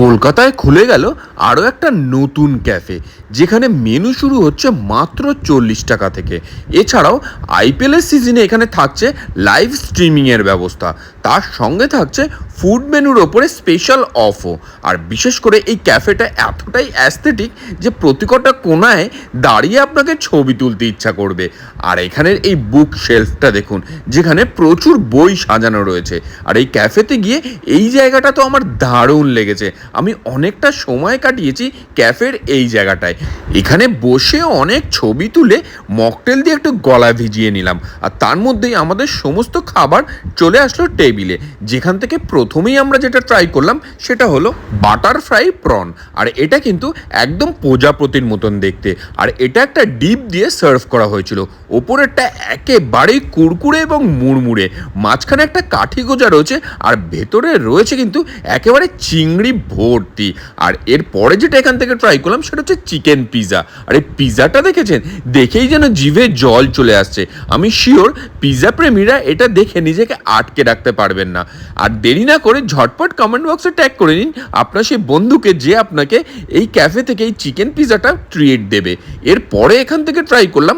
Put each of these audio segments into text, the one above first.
কলকাতায় খুলে গেল আরও একটা নতুন ক্যাফে, যেখানে মেনু শুরু হচ্ছে মাত্র চল্লিশ টাকা থেকে। এছাড়াও আইপিএলের সিজনে এখানে থাকছে লাইভ স্ট্রিমিংয়ের ব্যবস্থা। তার সঙ্গে থাকছে ফুড মেনুর ওপরে স্পেশাল অফও। আর বিশেষ করে এই ক্যাফেটা এতটাই অ্যাস্থেটিক যে প্রতিকটা কোনায় দাঁড়িয়ে আপনাকে ছবি তুলতে ইচ্ছা করবে। আর এখানের এই বুক শেলফটা দেখুন, যেখানে প্রচুর বই সাজানো রয়েছে। আর এই ক্যাফেতে গিয়ে এই জায়গাটা তো আমার দারুণ লেগেছে। আমি অনেকটা সময় কাটিয়েছি ক্যাফের এই জায়গাটায়। এখানে বসে অনেক ছবি তুলে মকটেল দিয়ে একটু গলা ভিজিয়ে নিলাম। আর তার মধ্যেই আমাদের সমস্ত খাবার চলে আসলো টেবিলে। যেখান থেকে প্রথমেই আমরা যেটা ট্রাই করলাম সেটা হলো বাটার ফ্রাই প্রন। আর এটা কিন্তু একদম প্রজাপতির মতন দেখতে। আর এটা একটা ডিপ দিয়ে সার্ভ করা হয়েছিল। ওপরেরটা একেবারেই কুরকুরে এবং মুড়মুড়ে। মাঝখানে একটা কাঠি গোজা রয়েছে। আর ভেতরে রয়েছে কিন্তু একেবারে চিংড়ি ভর্তি। আর এর পরে যেটা এখান থেকে ট্রাই করলাম সেটা হচ্ছে চিকেন পিৎজা আর এই পিৎজাটা দেখেছেন? দেখেই যেন জিভে জল চলে আসছে। আমি শিওর পিৎজা প্রেমীরা এটা দেখে নিজেকে আটকে রাখতে পারবেন না। আর দেরি না করে ঝটপট কমেন্ট বক্সে ট্যাগ করে নিন। আপনার সেই বন্ধুকে যে আপনাকে এই ক্যাফে থেকে এই চিকেন পিৎজাটা ট্রিট দেবে। এরপরে এখান থেকে ট্রাই করলাম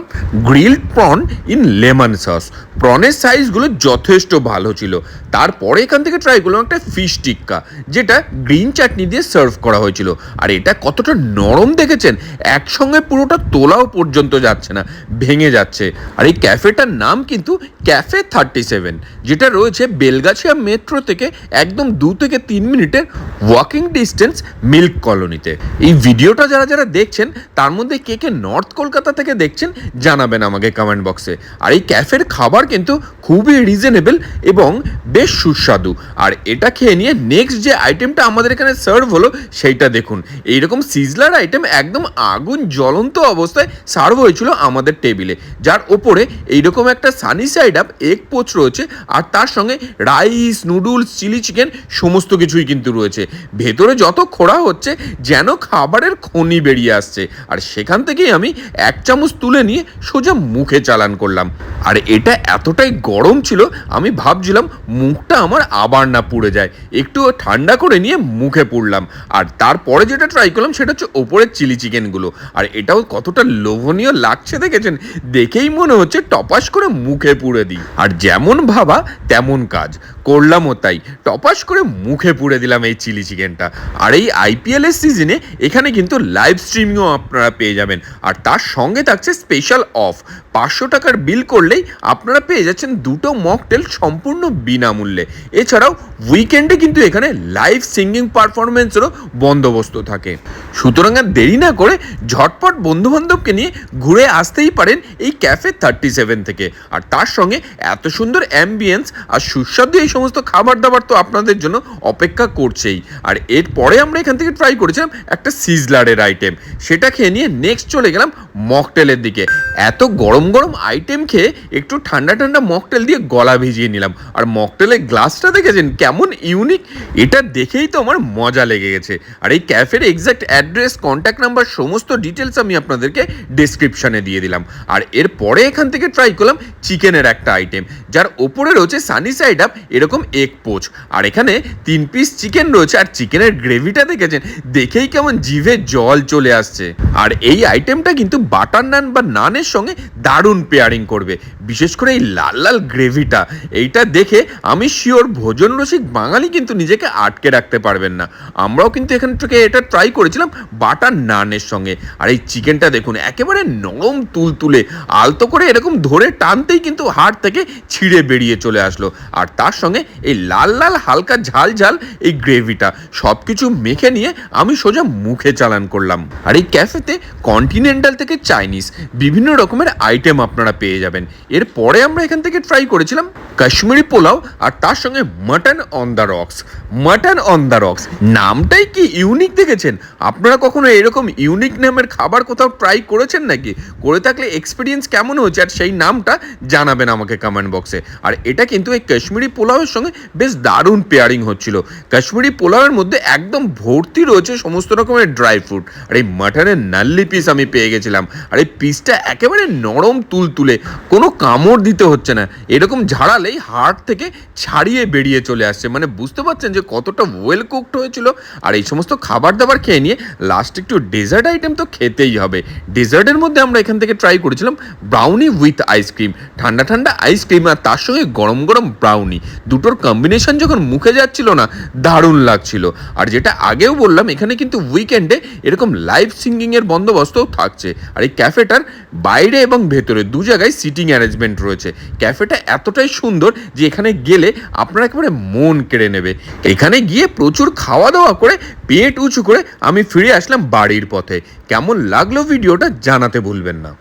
grilled prawn in lemon sauce প্রনের সাইজগুলো যথেষ্ট ভালো ছিল। তারপরে এখান থেকে ট্রাই করলাম একটা ফিশ টিক্কা, যেটা গ্রিন চাটনি দিয়ে সার্ভ করা হয়েছিল। আর এটা কতটা নরম দেখেছেন? একসঙ্গে পুরোটা তোলাও পর্যন্ত যাচ্ছে না, ভেঙে যাচ্ছে। আর এই ক্যাফেটার নাম কিন্তু ক্যাফে থার্টি সেভেন যেটা রয়েছে বেলগাছিয়া মেট্রো থেকে একদম দু থেকে তিন মিনিটের ওয়াকিং ডিস্টেন্স মিল্ক কলোনিতে এই ভিডিওটা যারা যারা দেখছেন, তার মধ্যে কে কে নর্থ কলকাতা থেকে দেখছেন, জানাবেন আমাকে কমেন্ট বক্সে আর এই ক্যাফের খাবার কিন্তু খুবই রিজনেবল এবং বেশ সুস্বাদু। আর এটা খেয়ে নিয়ে নেক্সট যে আইটেমটা আমাদের এখানে সার্ভ হলো, সেইটা দেখুন। এইরকম সিজলার আইটেম একদম আগুন জ্বলন্ত অবস্থায় সার্ভ হয়েছিল আমাদের টেবিলে যার ওপরে এইরকম একটা sunny side up egg poach রয়েছে, আর তার সঙ্গে রাইস নুডলস চিলি চিকেন সমস্ত কিছুই কিন্তু রয়েছে। ভেতরে যত খোড়া হচ্ছে, যেন খাবারের খনি বেরিয়ে আসছে। আর সেখান থেকেই আমি এক চামচ তুলে নিয়ে সোজা মুখে চালান করলাম। আর এটা এতটাই গরম ছিল, আমি ভাবছিলাম মুখটা আমার আবার না পুড়ে যায়। একটু ঠান্ডা করে নিয়ে মুখে পুড়লাম। আর তারপরে যেটা ট্রাই করলাম সেটা হচ্ছে ওপরের চিলি চিকেনগুলো। আর এটাও কতটা লোভনীয় লাগছে দেখেছেন? দেখেই মনে হচ্ছে টপাস করে মুখে পুড়ে দিই। আর যেমন ভাবা তেমন কাজ। করলামও তাই। টপাস করে মুখে পুড়ে দিলাম এই চিলি চিকেনটা। আর এই আইপিএল এর সিজনে এখানে কিন্তু লাইভ স্ট্রিমিংও আপনারা পেয়ে যাবেন। আর তার সঙ্গে থাকছে স্পেশাল অফ পাঁচশো টাকার বিল করলেই আপনারা পেয়ে যাচ্ছেন দুটো মকটেল সম্পূর্ণ বিনামূল্যে। এছাড়াও উইকেন্ডে কিন্তু এখানে লাইভ সিঙ্গিং পারফরমেন্সেরও বন্দোবস্ত থাকে। সুতরাং আর দেরি না করে ঝটপট বন্ধুবান্ধবকে নিয়ে ঘুরে আসতেই পারেন এই ক্যাফে থার্টি সেভেন থেকে। আর তার সঙ্গে এত সুন্দর অ্যাম্বিয়েন্স আর সুস্বাদু এই সমস্ত খাবার দাবার তো আপনাদের জন্য অপেক্ষা করছেই। আর এরপরে আমরা এখান থেকে ট্রাই করেছিলাম একটা সিজলারের আইটেম সেটা খেয়ে নিয়ে নেক্সট চলে গেলাম মকটেলের দিকে। এত গরম গরম আইটেম খেয়ে একটু ঠান্ডা ঠান্ডা মকটেল দিয়ে গলা ভিজিয়ে নিলাম। আর মকটেলের গ্লাসটা দেখেছেন? কেমন ইউনিক এটা দেখেই তো আমার মজা লেগে গেছে। আর এই ক্যাফের এক্স্যাক্ট অ্যাড্রেস কন্ট্যাক্ট নাম্বার সমস্ত ডিটেলস আমি আপনাদেরকে ডিসক্রিপশনে দিয়ে দিলাম। আর এরপরে এখান থেকে ট্রাই করলাম চিকেনের একটা আইটেম যার ওপরে রয়েছে সানি সাইড আপ এরকম এক পোচ আর এখানে তিন পিস চিকেন রয়েছে, আর চিকেনের গ্রেভিটা দেখেছেন? দেখেই কেমন জিভে জল চলে আসছে। আর এই আইটেমটা কিন্তু বাটার নান বা নানের সঙ্গে দারুণ পেয়ারিং করবে। বিশেষ করে এই লাল লাল গ্রেভিটা এইটা দেখে আমি শিওর ভোজন রসিক বাঙালি কিন্তু নিজেকে আটকে রাখতে পারবেন না। আমরাও কিন্তু এখান থেকে এটা ট্রাই করেছিলাম বাটার নানের সঙ্গে। আর এই চিকেনটা দেখুন, একেবারে নরম তুলতুলে, আলতো করে এরকম ধরে টানতেই কিন্তু হাড় থেকে ছিঁড়ে বেরিয়ে চলে আসলো। আর তার সঙ্গে এই লাল লাল হালকা ঝাল ঝাল এই গ্রেভিটা সব কিছু মেখে নিয়ে আমি সোজা মুখে চালান করলাম। আর এই ক্যাফেতে কন্টিনেন্টাল থেকে চাইনিজ বিভিন্ন রকমের আইটেম আপনারা পেয়ে যাবেন। এরপরে আমরা এখান থেকে ট্রাই করেছিলাম কাশ্মীরি পোলাও আর তার সঙ্গে mutton on the rocks mutton on the rocks নামটাই কি ইউনিক দেখেছেন? আপনারা কখনো এরকম ইউনিক নামের খাবার কোথাও ট্রাই করেছেন নাকি? করে থাকলে এক্সপিরিয়েন্স কেমন হয়েছে আর সেই নামটা জানাবেন আমাকে কমেন্ট বক্সে আর এটা কিন্তু এই কাশ্মীরি পোলাওয়ের সঙ্গে বেশ দারুণ পেয়ারিং হচ্ছিল। কাশ্মীরি পোলাওয়ের মধ্যে একদম ভর্তি রয়েছে সমস্ত রকমের ড্রাই ফ্রুট আর এই মাটনের নাল্লি পিস আমি পেয়ে গেছিলাম। আর এই পিসটা একেবারে নরম তুলতুলে, কোনো কামড় দিতে হচ্ছে না। এরকম ঝাড়ালেই হাড় থেকে ছাড়িয়ে বেরিয়ে চলে আসছে। মানে বুঝতে পারছেন যে কতটা ওয়েল কুকড হয়েছিল? আর এই সমস্ত খাবার দাবার খেয়ে নিয়ে লাস্ট একটু ডেজার্ট আইটেম তো খেতেই হবে। ডেজার্টের মধ্যে আমরা এখান থেকে ট্রাই করেছিলাম ব্রাউনি উইথ আইসক্রিম ঠান্ডা ঠান্ডা আইসক্রিম আর তার সঙ্গে গরম গরম ব্রাউনি দুটোর কম্বিনেশন যখন মুখে যাচ্ছিল না, দারুণ লাগছিল। আর যেটা আগেও বললাম, এখানে কিন্তু উইকেন্ডে এরকম লাইভ সিঙ্গিংয়ের বন্দোবস্তও থাকছে। আর এই ক্যাফেটার বাইরে এবং ভেতরে দু জায়গায় সিটিং অ্যারেঞ্জমেন্ট রয়েছে। ক্যাফেটা এতটাই সুন্দর যে এখানে গেলে আপনারা একেবারে মন কেড়ে নেবে। এখানে গিয়ে প্রচুর খাওয়া দাওয়া করে পেট উঁচু করে আমি ফিরে আসলাম বাড়ির পথে। কেমন লাগল ভিডিওটা জানাতে ভুলবেন না।